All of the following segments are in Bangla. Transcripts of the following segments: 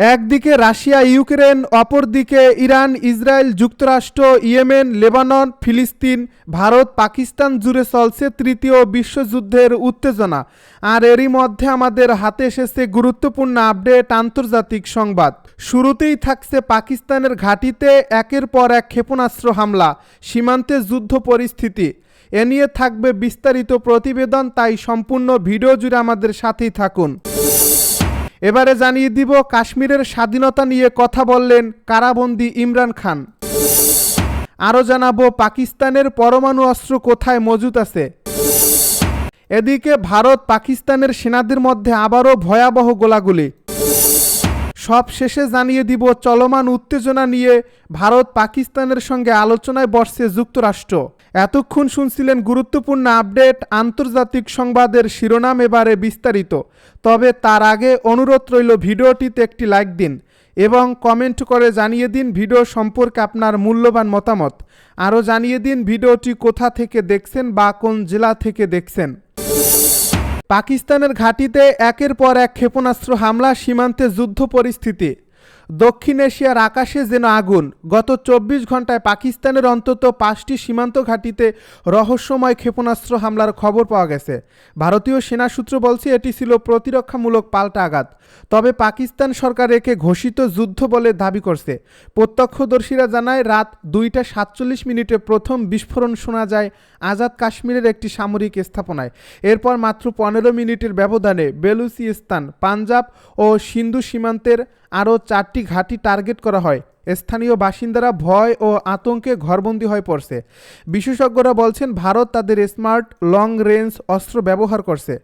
একদিকে রাশিয়া, ইউক্রেন, অপরদিকে ইরান, ইসরায়েল, যুক্তরাষ্ট্র, ইয়েমেন, লেবানন, ফিলিস্তিন, ভারত, পাকিস্তান জুড়ে চলছে তৃতীয় বিশ্বযুদ্ধের উত্তেজনা। আর এরই মধ্যে আমাদের হাতে এসেছে গুরুত্বপূর্ণ আপডেট, আন্তর্জাতিক সংবাদ। শুরুতেই থাকছে পাকিস্তানের ঘাঁটিতে একের পর এক ক্ষেপণাস্ত্র হামলা, সীমান্তে যুদ্ধ পরিস্থিতি। এ নিয়ে থাকবে বিস্তারিত প্রতিবেদন, তাই সম্পূর্ণ ভিডিও জুড়ে আমাদের সাথেই থাকুন। এবারে জানিয়ে দিব, কাশ্মীরের স্বাধীনতা নিয়ে কথা বললেন কারাবন্দি ইমরান খান। আরও জানাব, পাকিস্তানের পরমাণু অস্ত্র কোথায় মজুত আছে? এদিকে ভারত পাকিস্তানের সেনাদের মধ্যে আবারও ভয়াবহ গোলাগুলি। সব শেষে জানিয়ে দিব, চলমান উত্তেজনা নিয়ে ভারত পাকিস্তানের সঙ্গে আলোচনায় বসছে যুক্তরাষ্ট্র। এতক্ষণ শুনছিলেন গুরুত্বপূর্ণ আপডেট আন্তর্জাতিক সংবাদের শিরোনাম এবারে বিস্তারিত। তবে তার আগে অনুরোধ রইল ভিডিওটিতে একটি লাইক দিন এবং কমেন্ট করে জানিয়ে দিন ভিডিও সম্পর্কে আপনার মূল্যবান মতামত। আরও জানিয়ে দিন ভিডিওটি কোথা থেকে দেখছেন বা কোন জেলা থেকে দেখছেন। পাকিস্তানের ঘাঁটিতে একের পর এক ক্ষেপণাস্ত্র হামলা, সীমান্তে যুদ্ধ পরিস্থিতি। দক্ষিণ এশিয়ার আকাশে যেন আগুন। গত চব্বিশ ঘন্টায় পাকিস্তানের অন্তত পাঁচটি সীমান্ত ঘাঁটিতে রহস্যময় ক্ষেপণাস্ত্র হামলার খবর পাওয়া গেছে। ভারতীয় সেনা সূত্র বলছে, এটি ছিল প্রতিরক্ষামূলক পাল্টা আঘাত। তবে পাকিস্তান সরকার একে ঘোষিত যুদ্ধ বলে দাবি করছে। প্রত্যক্ষদর্শীরা জানায়, রাত দুইটা সাতচল্লিশ মিনিটে প্রথম বিস্ফোরণ শোনা যায় আজাদ কাশ্মীরের একটি সামরিক স্থাপনায়। এরপর মাত্র পনেরো মিনিটের ব্যবধানে বেলুচিস্তান, পাঞ্জাব ও সিন্ধু সীমান্তের আরও চারটি ঘাঁটি টার্গেট করা হয়। স্থানীয় বাসিন্দারা ভয় ও আতঙ্কে ঘরবন্দি হয়ে পড়ছে। বিশেষজ্ঞরা বলছেন, ভারত তাদের স্মার্ট লং রেঞ্জ অস্ত্র ব্যবহার করছে।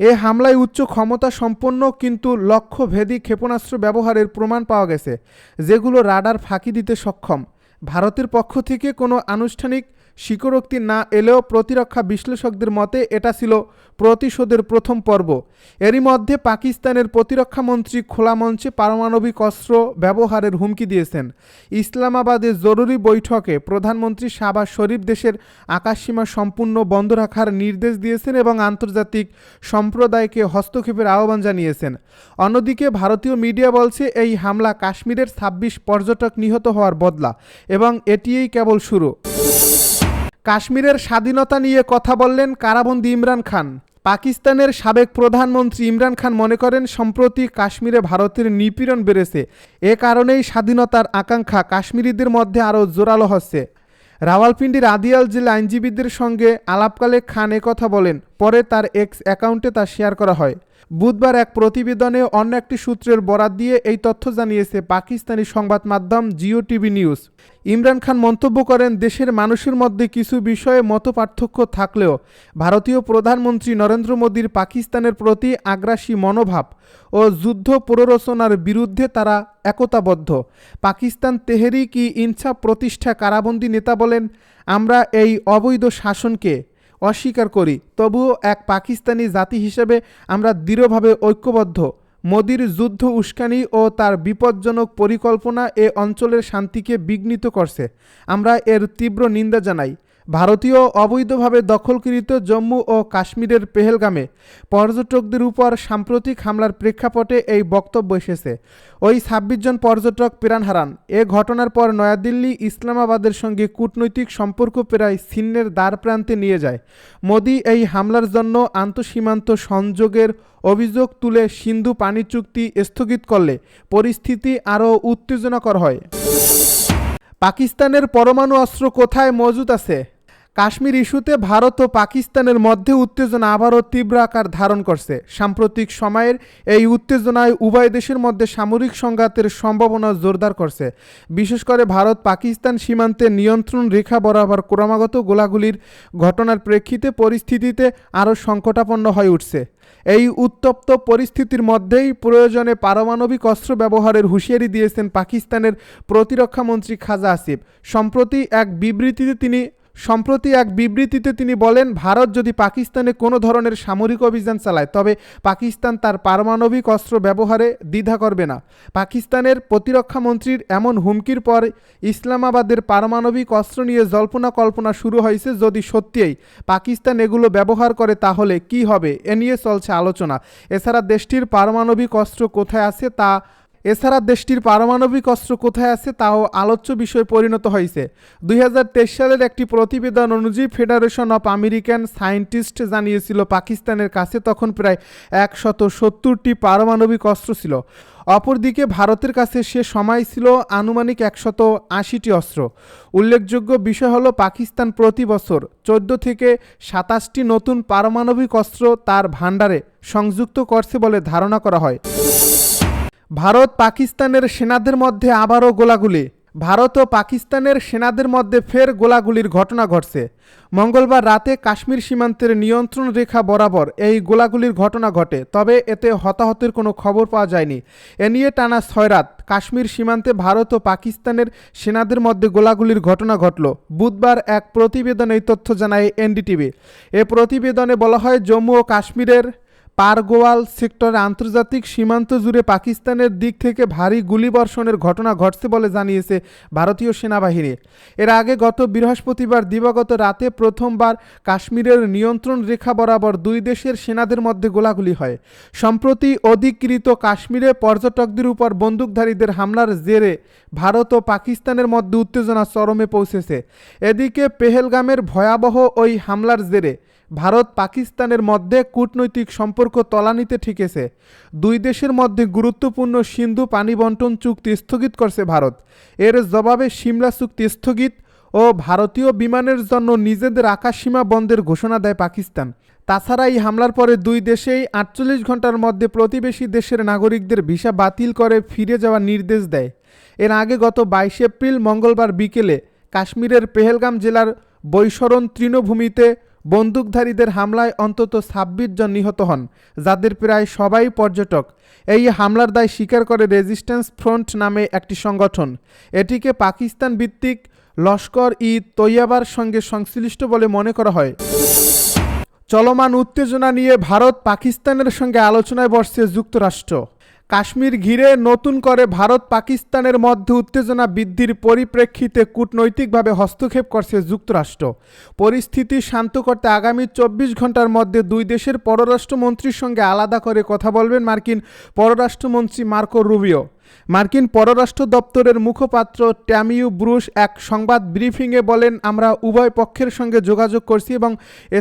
এ হামলায় উচ্চ ক্ষমতা সম্পন্ন কিন্তু লক্ষ্যভেদী ক্ষেপণাস্ত্র ব্যবহারের প্রমাণ পাওয়া গেছে, যেগুলো রাডার ফাঁকি দিতে সক্ষম। ভারতের পক্ষ থেকে কোনো আনুষ্ঠানিক স্বীকারোক্তি না এলেও প্রতিরক্ষা বিশ্লেষকদের মতে এটা ছিল প্রতিশোধের প্রথম পর্ব। এরই মধ্যে পাকিস্তানের প্রতিরক্ষা মন্ত্রী খোলা মঞ্চে পারমাণবিক অস্ত্র ব্যবহারের হুমকি দিয়েছেন। ইসলামাবাদের জরুরি বৈঠকে প্রধানমন্ত্রী শাহবাজ শরীফ দেশের আকাশসীমা সম্পূর্ণ বন্ধ রাখার নির্দেশ দিয়েছেন এবং আন্তর্জাতিক সম্প্রদায়কে হস্তক্ষেপের আহ্বান জানিয়েছেন। অন্যদিকে ভারতীয় মিডিয়া বলছে, এই হামলা কাশ্মীরের ছাব্বিশ পর্যটক নিহত হওয়ার বদলা এবং এটিই কেবল শুরু। কাশ্মীরের স্বাধীনতা নিয়ে কথা বললেন কারাবন্দি ইমরান খান। পাকিস্তানের সাবেক প্রধানমন্ত্রী ইমরান খান মনে করেন, সম্প্রতি কাশ্মীরে ভারতের নিপীড়ন বেড়েছে। এ কারণেই স্বাধীনতার আকাঙ্ক্ষা কাশ্মীরিদের মধ্যে আরও জোরালো হচ্ছে। রাওয়ালপিন্ডির আদিয়াল জেলা আইনজীবীদের সঙ্গে আলাপকালে খান কথা বলেন। পরে তার এক্স অ্যাকাউন্টে তা শেয়ার করা হয়। বুধবার এক প্রতিবেদনে অন্য একটি সূত্রের বরাত দিয়ে এই তথ্য জানিয়েছে পাকিস্তানি সংবাদ মাধ্যম Geo TV News. Imran Khan মন্তব্য করেন, দেশের মানুষের মধ্যে কিছু বিষয়ে মত পার্থক্য থাকলেও ভারতীয় প্রধানমন্ত্রী নরেন্দ্র মোদীর পাকিস্তানের প্রতি আগ্রাসী মনোভাব ও যুদ্ধ প্ররোচনার বিরুদ্ধে তারা একতাবদ্ধ। পাকিস্তান তেহরিকি ইনসাফ প্রতিষ্ঠা কারাবন্দী নেতা বলেন, আমরা এই অবৈধ শাসনকে অস্বীকার করি। তবুও এক পাকিস্তানি জাতি হিসেবে আমরা দৃঢ়ভাবে ঐক্যবদ্ধ। মোদির যুদ্ধ উস্কানি ও তার বিপজ্জনক পরিকল্পনা এ অঞ্চলের শান্তিকে বিঘ্নিত করছে। আমরা এর তীব্র নিন্দা জানাই। ভারতীয় অবৈধভাবে দখলকৃত জম্মু ও কাশ্মীরের পেহেলগামে পর্যটকদের উপর সাম্প্রতিক হামলার প্রেক্ষাপটে এই বক্তব্য এসেছে। ওই ছাব্বিশ জন পর্যটক প্রাণ হারান। এ ঘটনার পর নয়াদিল্লি ইসলামাবাদের সঙ্গে কূটনৈতিক সম্পর্ক প্রায় ছিন্নের দ্বার প্রান্তে নিয়ে যায়। মোদি এই হামলার জন্য আন্তঃসীমান্ত সংযোগের অভিযোগ তুলে সিন্ধু পানি চুক্তি স্থগিত করলে পরিস্থিতি আরও উত্তেজনাকর হয়। পাকিস্তানের পরমাণু অস্ত্র কোথায় মজুদ আছে? কাশ্মীর ইস্যুতে ভারত ও পাকিস্তানের মধ্যে উত্তেজনা আবারও তীব্র আকার ধারণ করছে। সাম্প্রতিক সময়ের এই উত্তেজনায় উভয় দেশের মধ্যে সামরিক সংঘাতের সম্ভাবনা জোরদার করছে। বিশেষ করে ভারত পাকিস্তান সীমান্তে নিয়ন্ত্রণ রেখা বরাবর ক্রমাগত গোলাগুলির ঘটনার প্রেক্ষিতে পরিস্থিতিতে আরও সংকটাপন্ন হয়ে উঠছে। এই উত্তপ্ত পরিস্থিতির মধ্যেই প্রয়োজনে পারমাণবিক অস্ত্র ব্যবহারের হুঁশিয়ারি দিয়েছেন পাকিস্তানের প্রতিরক্ষামন্ত্রী খাজা আসিফ। সম্প্রতি এক বিবৃতিতে তিনি সম্প্রতি এক বিবৃতিতে তিনি বলেন, ভারত যদি পাকিস্তানে কোনো ধরনের সামরিক অভিযান চালায়, তবে পাকিস্তান তার পারমাণবিক অস্ত্র ব্যবহারে দ্বিধা করবে না। পাকিস্তানের প্রতিরক্ষা মন্ত্রীর এমন হুমকির পর ইসলামাবাদের পারমাণবিক অস্ত্র নিয়ে জল্পনা কল্পনা শুরু হয়েছে যদি সত্যিই পাকিস্তান এগুলো ব্যবহার করে, তাহলে কি হবে? এ নিয়ে চলছে আলোচনা। এছাড়া দেশটির পারমাণবিক অস্ত্র কোথায় আছে তা এছাড়া দেশটির পারমাণবিক অস্ত্র কোথায় আছে তাও আলোচ্য বিষয়ে পরিণত হয়েছে। দুই হাজার তেইশ সালের একটি প্রতিবেদন অনুযায়ী ফেডারেশন অফ আমেরিকান সায়েন্টিস্ট জানিয়েছিল, পাকিস্তানের কাছে তখন প্রায় একশত সত্তরটি পারমাণবিক অস্ত্র ছিল। অপরদিকে ভারতের কাছে সে সময় ছিল আনুমানিক একশত আশিটি অস্ত্র। উল্লেখযোগ্য বিষয় হলো, পাকিস্তান প্রতি বছর চোদ্দ থেকে সাতাশটি নতুন পারমাণবিক অস্ত্র তার ভাণ্ডারে সংযুক্ত করছে বলে ধারণা করা হয়। ভারত পাকিস্তানের সেনাদের মধ্যে আবারও গোলাগুলি। ভারত ও পাকিস্তানের সেনাদের মধ্যে ফের গোলাগুলির ঘটনা ঘটছে। মঙ্গলবার রাতে কাশ্মীর সীমান্তের নিয়ন্ত্রণ রেখা বরাবর এই গোলাগুলির ঘটনা ঘটে, তবে এতে হতাহতের কোনো খবর পাওয়া যায়নি। এ নিয়ে টানা ছয় রাত কাশ্মীর সীমান্তে ভারত ও পাকিস্তানের সেনাদের মধ্যে গোলাগুলির ঘটনা ঘটল। বুধবার এক প্রতিবেদনে এই তথ্য জানায় এনডিটিভি। এ প্রতিবেদনে বলা হয়, জম্মু ও কাশ্মীরের পারগোয়াল সেক্টরে আন্তর্জাতিক সীমান্ত জুড়ে পাকিস্তানের দিক থেকে ভারী গুলিবর্ষণের ঘটনা ঘটছে বলে জানিয়েছে ভারতীয় সেনাবাহিনী। এর আগে গত বৃহস্পতিবার দিবাগত রাতে প্রথমবার কাশ্মীরের নিয়ন্ত্রণ রেখা বরাবর দুই দেশের সেনাদের মধ্যে গোলাগুলি হয়। সম্প্রতি অধিকৃত কাশ্মীরে পর্যটকদের উপর বন্দুকধারীদের হামলার জেরে ভারত ও পাকিস্তানের মধ্যে উত্তেজনা চরমে পৌঁছেছে। এদিকে পেহেলগামের ভয়াবহ ওই হামলার জেরে ভারত পাকিস্তানের মধ্যে কূটনৈতিক সম্পর্ক তলানিতে ঠেকেছে। দুই দেশের মধ্যে গুরুত্বপূর্ণ সিন্ধু পানি বন্টন চুক্তি স্থগিত করছে ভারত। এর জবাবে সিমলা চুক্তি স্থগিত ও ভারতীয় বিমানের জন্য নিজেদের আকাশসীমা বন্ধের ঘোষণা দেয় পাকিস্তান। তাছাড়া এই হামলার পরে দুই দেশেই আটচল্লিশ ঘণ্টার মধ্যে প্রতিবেশী দেশের নাগরিকদের ভিসা বাতিল করে ফিরে যাওয়ার নির্দেশ দেয়। এর আগে গত বাইশে এপ্রিল মঙ্গলবার বিকেলে কাশ্মীরের পেহেলগাম জেলার বৈশরণ তৃণভূমিতে বন্দুকধারীদের হামলায় অন্তত ছাব্বিশ জন নিহত হন, যাদের প্রায় সবাই পর্যটক। এই হামলার দায় স্বীকার করে রেজিস্ট্যান্স ফ্রন্ট নামে একটি সংগঠন। এটিকে পাকিস্তান ভিত্তিক লস্কর ই তৈয়াবার সঙ্গে সংশ্লিষ্ট বলে মনে করা হয়। চলমান উত্তেজনা নিয়ে ভারত পাকিস্তানের সঙ্গে আলোচনায় বসছে যুক্তরাষ্ট্র। কাশ্মীর ঘিরে নতুন করে ভারত পাকিস্তানের মধ্যে উত্তেজনা বৃদ্ধির পরিপ্রেক্ষিতে কূটনৈতিকভাবে হস্তক্ষেপ করছে যুক্তরাষ্ট্র। পরিস্থিতি শান্ত করতে আগামী চব্বিশ ঘণ্টার মধ্যে দুই দেশের পররাষ্ট্রমন্ত্রীর সঙ্গে আলাদা করে কথা বলবেন মার্কিন পররাষ্ট্রমন্ত্রী মার্কো রুবিও। মার্কিন পররাষ্ট্র দপ্তরের মুখপাত্র ট্যামিউ ব্রুশ এক সংবাদ ব্রিফিংয়ে বলেন, আমরা উভয় পক্ষের সঙ্গে যোগাযোগ করছি এবং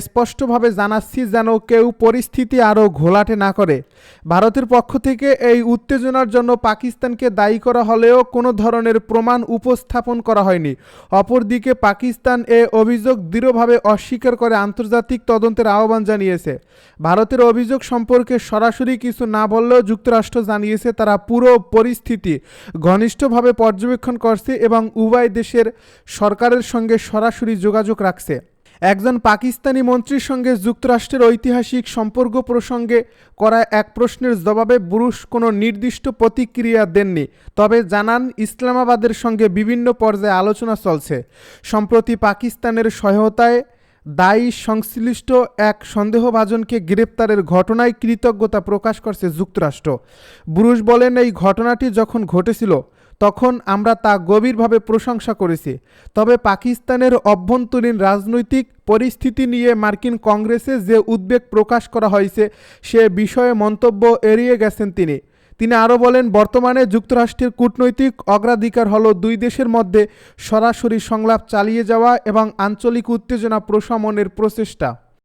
স্পষ্টভাবে জানাচ্ছি যেন কেউ পরিস্থিতি আরও ঘোলাটে না করে। ভারতের পক্ষ থেকে এই উত্তেজনার জন্য পাকিস্তানকে দায়ী করা হলেও কোনো ধরনের প্রমাণ উপস্থাপন করা হয়নি। অপরদিকে পাকিস্তান এ অভিযোগ দৃঢ়ভাবে অস্বীকার করে আন্তর্জাতিক তদন্তের আহ্বান জানিয়েছে। ভারতের অভিযোগ সম্পর্কে সরাসরি কিছু না বললেও যুক্তরাষ্ট্র জানিয়েছে, তারা পুরো পরিস্থিতি। ঘনিষ্ঠভাবে পর্যবেক্ষণ করছে এবং উভয় দেশের সরকারের সঙ্গে সরাসরি যোগাযোগ রাখছে। একজন পাকিস্তানি মন্ত্রীর সঙ্গে যুক্তরাষ্ট্রের ঐতিহাসিক সম্পর্ক প্রসঙ্গে করা এক প্রশ্নের জবাবে বুরুশ কোনো নির্দিষ্ট প্রতিক্রিয়া দেননি, তবে জানান ইসলামাবাদের সঙ্গে বিভিন্ন পর্যায়ে আলোচনা চলছে। সম্প্রতি পাকিস্তানের সহায়তায় দায়ী সংশ্লিষ্ট এক সন্দেহভাজনকে গ্রেপ্তারের ঘটনায় কৃতজ্ঞতা প্রকাশ করছে যুক্তরাষ্ট্র। ব্রুশ বলেন, এই ঘটনাটি যখন ঘটেছিল, তখন আমরা তা গভীরভাবে প্রশংসা করেছি। তবে পাকিস্তানের অভ্যন্তরীণ রাজনৈতিক পরিস্থিতি নিয়ে মার্কিন কংগ্রেসে যে উদ্বেগ প্রকাশ করা হয়েছে, সে বিষয়ে মন্তব্য এড়িয়ে গেছেন তিনি। তিনি আরও বলেন, বর্তমানে যুক্তরাষ্ট্রের কূটনৈতিক অগ্রাধিকার হল দুই দেশের মধ্যে সরাসরি সংলাপ চালিয়ে যাওয়া এবং আঞ্চলিক উত্তেজনা প্রশমনের প্রচেষ্টা।